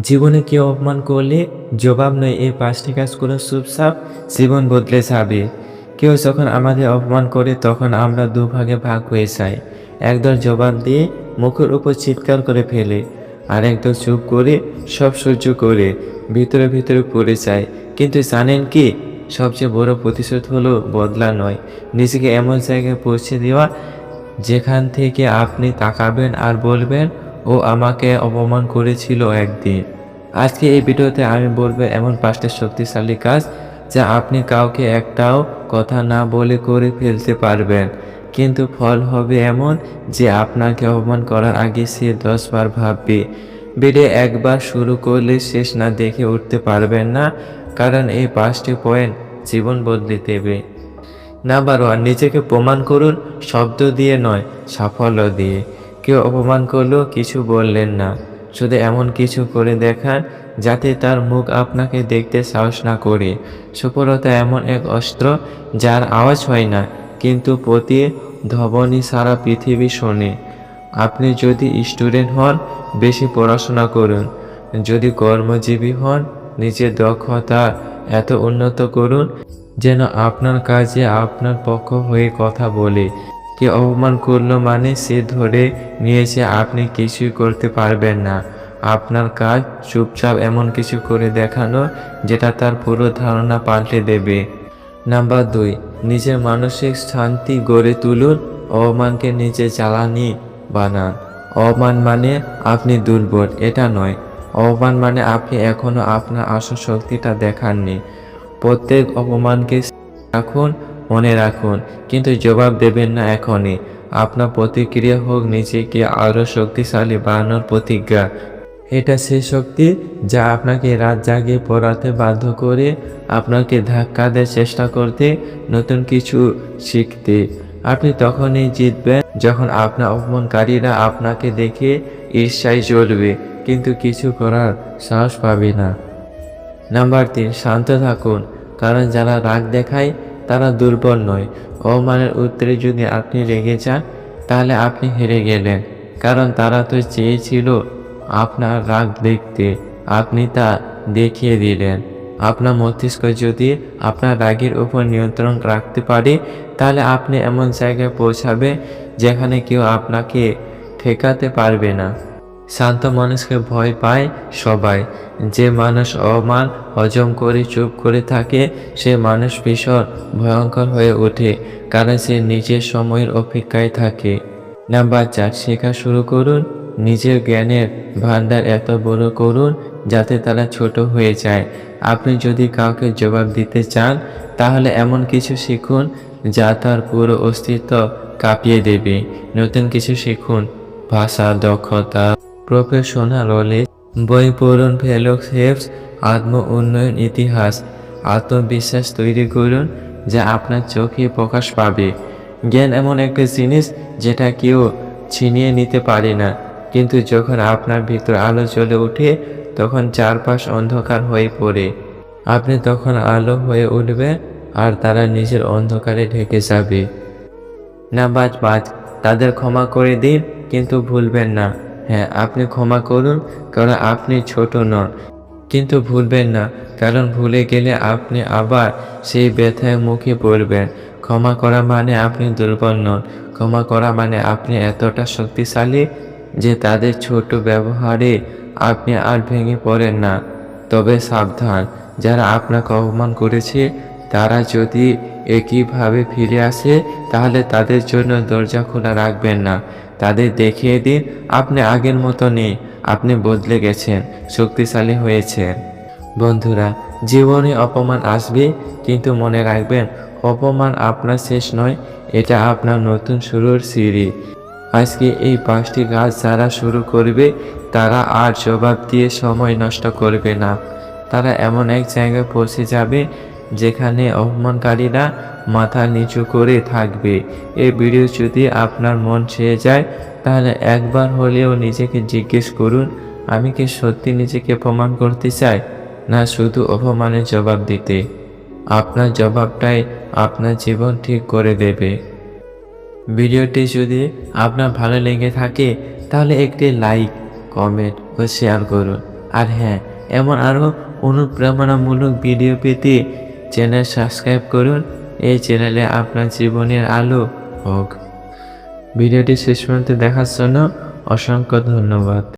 জীবনে কেউ অপমান করলে জবাব নয় এই পাঁচটি কাজ করে চুপচাপ জীবন বদলে যাবে। কেউ যখন আমাদের অপমান করে, তখন আমরা দুভাগে ভাগ হয়ে যাই। একদল জবাব দিয়ে মুখের উপর চিৎকার করে ফেলে আর একদল চুপ করে, সব সহ্য করে, ভিতরে ভিতরে পড়ে যায়। কিন্তু জানেন কি, সবচেয়ে বড় প্রতিশোধ হলো বদলা নয়। নিজেকে এমন জায়গায় পৌঁছে দেওয়া যেখান থেকে আপনি তাকাবেন আর বলবেন ও আমাকে অপমান করেছিল একদিন। আজকে এই ভিডিওতে আমি বলব এমন পাঁচটা শক্তিশালী কাজ যা আপনি কাউকে একটাও কথা না বলে করে ফেলতে পারবেন। কিন্তু ফল হবে এমন যে আপনাকে অপমান করার আগে সে দশবার ভাববে ভিডিও একবার শুরু করলে শেষ না দেখে উঠতে পারবেন না, কারণ এই পাঁচটি পয়েন্ট জীবন বদলে দেবে। নাম্বার ওয়ান, নিজেকে প্রমাণ করুন শব্দ দিয়ে নয়, সাফল্য দিয়ে। কেউ অপমান করলেও কিছু বললেন না। শুধু এমন কিছু করে দেখান যাতে তার মুখ আপনাকে দেখতে সাহস না করে। সফলতা এমন এক অস্ত্র, যার আওয়াজ হয় না, কিন্তু প্রতি ধবনি সারা পৃথিবী শোনে। আপনি যদি স্টুডেন্ট হন, বেশি পড়াশোনা করুন। যদি কর্মজীবী হন, নিজের দক্ষতা এত উন্নত করুন, যেন আপনার কাজে আপনার পক্ষ হয়ে কথা বলে। কে অপমান করল মানে সে ধরে নিয়েছে, আপনি কিছুই করতে পারবেন না। আপনার কাজ চুপচাপ এমন কিছু করে দেখানো, যেটা তার পুরো ধারণা পাল্টে দেবে। নাম্বার দুই, নিজের মানসিক শান্তি গড়ে তুলুন, অপমানকে নিজে জ্বালানি বানান। অপমান মানে আপনি দুর্বল, এটা নয়। অপমান মানে আপনি এখনও আপনার আসল শক্তিটা দেখাননি। প্রত্যেক অপমানকে রাখুন মনে রাখুন, কিন্তু জবাব দেবেন না এখনই। আপনার প্রতিক্রিয়া হোক নিজেকে আরও শক্তিশালী বানানোর প্রতিজ্ঞা। এটা সেই শক্তি যা আপনাকে রাত জাগিয়ে পড়াতে বাধ্য করে আপনাকে ধাক্কা দেওয়ার চেষ্টা করতে নতুন কিছু শিখতে। আপনি তখনই জিতবেন যখন আপনার অপমানকারীরা আপনাকে দেখে ঈর্ষায় জ্বলবে, কিন্তু কিছু করার সাহস পাবে না। নাম্বার তিন, শান্ত থাকুন, কারণ যারা রাগ দেখায় তারা দুর্বল নয়। অমানের উত্তরে যদি আপনি রেগে যান, তাহলে আপনি হেরে গেলেন, কারণ তারা তো চেয়েছিল আপনার রাগ দেখতে। আপনি তা দেখিয়ে দিলেন। আপনার মস্তিষ্ক যদি আপনার রাগের উপর নিয়ন্ত্রণ রাখতে পারে, তাহলে আপনি এমন জায়গায় পৌঁছাবে যেখানে কেউ আপনাকে ঠেকাতে পারবে না। শান্ত মানুষকে ভয় পায় সবাই। যে মানুষ অমান হজম করে, চুপ করে থাকে, সে মানুষ ভীষণ ভয়ঙ্কর হয়ে ওঠে, কারণ সে নিজের সময়ের অপেক্ষায় থাকে। নাম্বার চার, শেখা শুরু করুন। নিজের জ্ঞানের ভান্ডার এত বড় করুন যাতে তারা ছোট হয়ে যায়। আপনি যদি কাউকে জবাব দিতে চান, তাহলে এমন কিছু শিখুন যা তার পুরো অস্তিত্ব কাঁপিয়ে দেবে। নতুন কিছু শিখুন। ভাষা, দক্ষতা প্রফেশনাল বই পড়ুন ফেলোশিপস আত্ম উন্নয়ন ইতিহাস, আত্মবিশ্বাস তৈরি করুন যা আপনার চোখে প্রকাশ পাবে। জ্ঞান এমন একটা জিনিস যেটা কেউ ছিনিয়ে নিতে পারে না, কিন্তু যখন আপনার ভিতর আলো জ্বলে ওঠে, তখন চারপাশ অন্ধকার হয়ে পড়ে। আপনি তখন আলো হয়ে উঠবে আর তারা নিজের অন্ধকারে ঢেকে যাবে। নাম্বার পাঁচ তাদের ক্ষমা করে দিন, কিন্তু ভুলবেন না। হ্যাঁ আপনি ক্ষমা করুন, কারণ আপনি ছোট নন। কিন্তু ভুলবেন না, কারণ ভুলে গেলে আপনি আবার সেই ব্যথায় মুখে পড়বেন। ক্ষমা করা মানে আপনি দুর্বল নন। ক্ষমা করা মানে আপনি এতটা শক্তিশালী যে তাদের ছোট ব্যবহারে আপনি আর ভেঙে পড়েন না। তবে সাবধান, যারা আপনাকে অপমান করেছে, তারা যদি একইভাবে ফিরে আসে, তাহলে তাদের জন্য দরজা খোলা রাখবেন না। তাদের দেখিয়ে দিন, আপনি আগের মতো নেই, আপনি বদলে গেছেন, শক্তিশালী হয়েছেন। বন্ধুরা, জীবনে অপমান আসবে, কিন্তু মনে রাখবেন, অপমান আপনার শেষ নয়, এটা আপনার নতুন শুরুর সিঁড়ি। আজকে এই পাঁচটি কাজ যারা শুরু করবে, তারা আর জবাব দিয়ে সময় নষ্ট করবে না। তারা এমন এক জায়গায় পৌঁছে যাবে, যেখানে অপমানকারীরা মাথা নিচু করে থাকবে। এই ভিডিও যদি আপনার মন ছেয়ে যায়, তাহলে একবার হলেও নিজেকে জিজ্ঞেস করুন, আমি কি সত্যি নিজেকে প্রমাণ করতে চাই, না শুধু অপমানের জবাব দিতে? আপনার জবাবটাই আপনার জীবন ঠিক করে দেবে। ভিডিওটি যদি আপনার ভালো লেগে থাকে, তাহলে একটি লাইক, কমেন্ট ও শেয়ার করুন। আর হ্যাঁ এমন আরও অনুপ্রেরণামূলক ভিডিও পেতে চ্যানেল সাবস্ক্রাইব করুন এই চ্যানেলে আপনার জীবনের আলো হোক। ভিডিওটি শেষ পর্যন্ত দেখার জন্য অসংখ্য ধন্যবাদ।